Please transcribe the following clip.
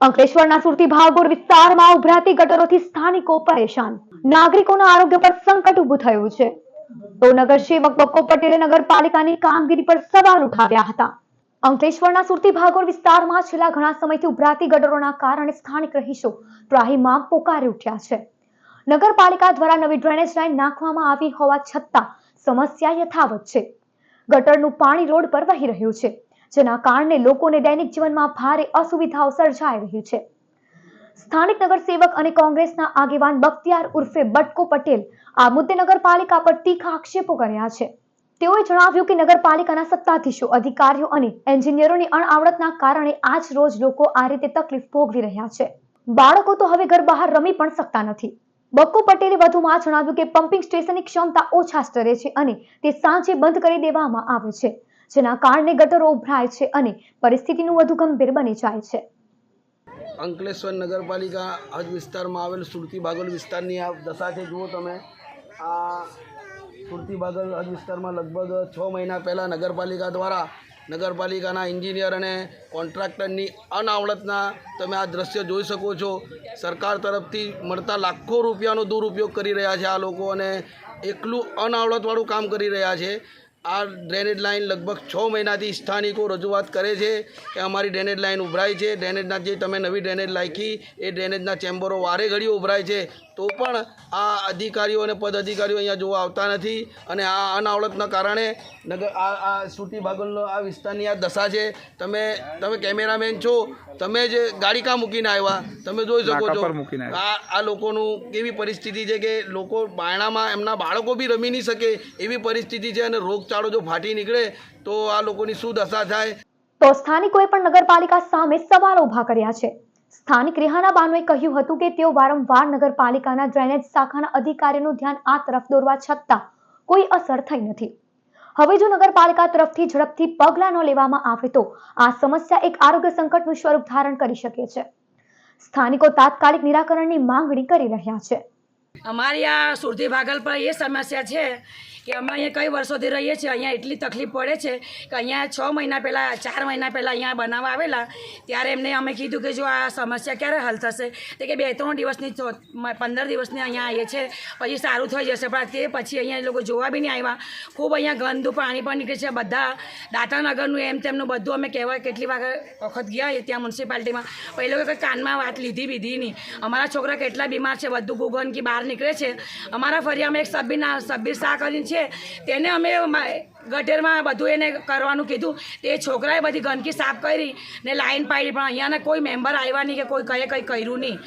અંકલેશ્વરના સુરતી ભાગોર વિસ્તારમાં ઉભરાતી ગટરોથી સ્થાનિકો પરેશાન. નાગરિકોના આરોગ્ય પર સંકટ ઉભું થયું છે. તો નગર સેવક બક્કો પટેલે નગરપાલિકાની કામગીરી પર સવાલ ઉઠાવ્યા હતા. અંકલેશ્વરના સુરતી ભાગોર વિસ્તારમાં છેલ્લા ઘણા સમયથી ઉભરાતી ગટરોના કારણે સ્થાનિક રહીશો ત્રાહીમામ પોકારી ઉઠ્યા છે. નગરપાલિકા દ્વારા નવી ડ્રેનેજ લાઇન નાખવામાં આવી હોવા છતાં સમસ્યા યથાવત છે. ગટરનું પાણી રોડ પર વહી રહ્યું છે. જેના કારણે લોકોને દૈનિક જીવનમાં ભારે અસુવિધાઓ સર્જાઈ રહી છે. સ્થાનિક નગરસેવક અને કોંગ્રેસના આગેવાન બખ્તિયાર ઉર્ફે બટકો પટેલ આ મુદ્દે નગરપાલિકા પર તીખા આક્ષેપો કર્યા છે. તેઓએ જણાવ્યું કે નગરપાલિકાના સત્તાધીશો, અધિકારીઓ અને એન્જિનિયરોની અણઆવડતના કારણે આજ રોજ લોકો આ રીતે તકલીફ ભોગવી રહ્યા છે. બાળકો તો હવે ઘર બહાર રમી પણ શકતા નથી. બક્કો પટેલે વધુમાં જણાવ્યું કે પમ્પિંગ સ્ટેશનની ક્ષમતા ઓછા સ્તરે છે અને તે સાંજે બંધ કરી દેવામાં આવે છે. જેના કારણે ગટરો ઉભરાય છે અને પરિસ્થિતિનું વધુ ગંભીર બની જાય છે. અંકલેશ્વર નગરપાલિકા હજ વિસ્તારમાં આવેલ સુરતી બાગલ વિસ્તારની આ દશા છે જુઓ તમે. આ સુરતી બાગલ હજ વિસ્તારમાં લગભગ છ મહિના પહેલાં નગરપાલિકા દ્વારા નગરપાલિકાના એન્જિનિયર અને કોન્ટ્રાક્ટરની અનાવડતના તમે આ દ્રશ્ય જોઈ શકો છો. સરકાર તરફથી મળતા લાખો રૂપિયાનો દુરુપયોગ કરી રહ્યા છે આ લોકો અને એકલું અનાવડતવાળું કામ કરી રહ્યા છે. આ ડ્રેનેજ લાઇન લગભગ છ મહિનાથી સ્થાનિકો રજૂઆત કરે છે કે અમારી ડ્રેનેજ લાઇન ઉભરાય છે. ડ્રેનેજના જે તમે નવી ડ્રેનેજ લાખી, એ ડ્રેનેજના ચેમ્બરો વારે ઘડીએ ઉભરાય છે. તો પણ આ અધિકારીઓ અને પદ અધિકારીઓ અહીંયા જોવા આવતા નથી અને આ અનાવડતના કારણે નગર આ આ સુટી બાગલનો આ વિસ્તારની આ દશા છે. તમે તમે કેમેરામેન છો. તમે જે ગાડી કાં મૂકીને આવ્યા? તમે જોઈ શકો છો. આ આ લોકોનું કેવી પરિસ્થિતિ છે કે લોકો બાયણામાં એમના બાળકો બી રમી નહીં શકે એવી પરિસ્થિતિ છે અને રોગચાળો જો ફાટી નીકળે તો આ લોકોની શું દશા થાય? તો સ્થાનિકોએ પણ નગરપાલિકા સામે સવાલો ઊભા કર્યા છે. સ્થાનિક રેહાના બાનુએ કહ્યું હતું કે તેઓ વારંવાર નગરપાલિકાના ડ્રેનેજ શાખાના અધિકારીનું ધ્યાન આ તરફ દોરવા છતાં કોઈ અસર થઈ નથી. હવે જો નગરપાલિકા તરફથી ઝડપથી પગલાં ન લેવામાં આવે તો આ સમસ્યા એક આરોગ્ય સંકટનું સ્વરૂપ ધારણ કરી શકે છે. સ્થાનિકો તાત્કાલિક નિરાકરણની માંગણી કરી રહ્યા છે. અમારી આ સુરતી ભાગલ પર એ સમસ્યા છે કે અમે અહીંયા કઈ વર્ષોથી રહીએ છીએ, અહીંયા એટલી તકલીફ પડે છે કે અહીંયા છ મહિના પહેલાં, ચાર મહિના પહેલાં અહીંયા બનાવવા આવેલા, ત્યારે એમને અમે કીધું કે જો આ સમસ્યા ક્યારે હલ થશે? તે કે બે, ત્રણ દિવસની પંદર દિવસની અહીંયા આવીએ છે પછી સારું થઈ જશે. પણ તે પછી અહીંયા એ લોકો જોવા બી નહીં આવ્યા. ખૂબ અહીંયા ગંદુ પાણી પણ નીકળે છે બધા. દાતાનગરનું એમ તેમનું બધું અમે કહેવાય કેટલી વખત ગયા ત્યાં મ્યુનિસિપાલિટીમાં. પણ એ લોકો કાનમાં વાત લીધી બીધી નહીં. અમારા છોકરા કેટલા બીમાર છે, બધું ગુગન બહાર નીકળે છે. અમારા ફરી અમે એક સભ્યના, સભ્ય શાહ કરીને છે. તેને અમે ગટરમાં બધું એને કરવાનું કીધું. તે છોકરાએ બધી ગંદકી સાફ કરી ને લાઈન પાડી, પણ અહીંયાના કોઈ મેમ્બર આવ્યા નહીં કે કોઈ કહે કંઈ કર્યું નહીં.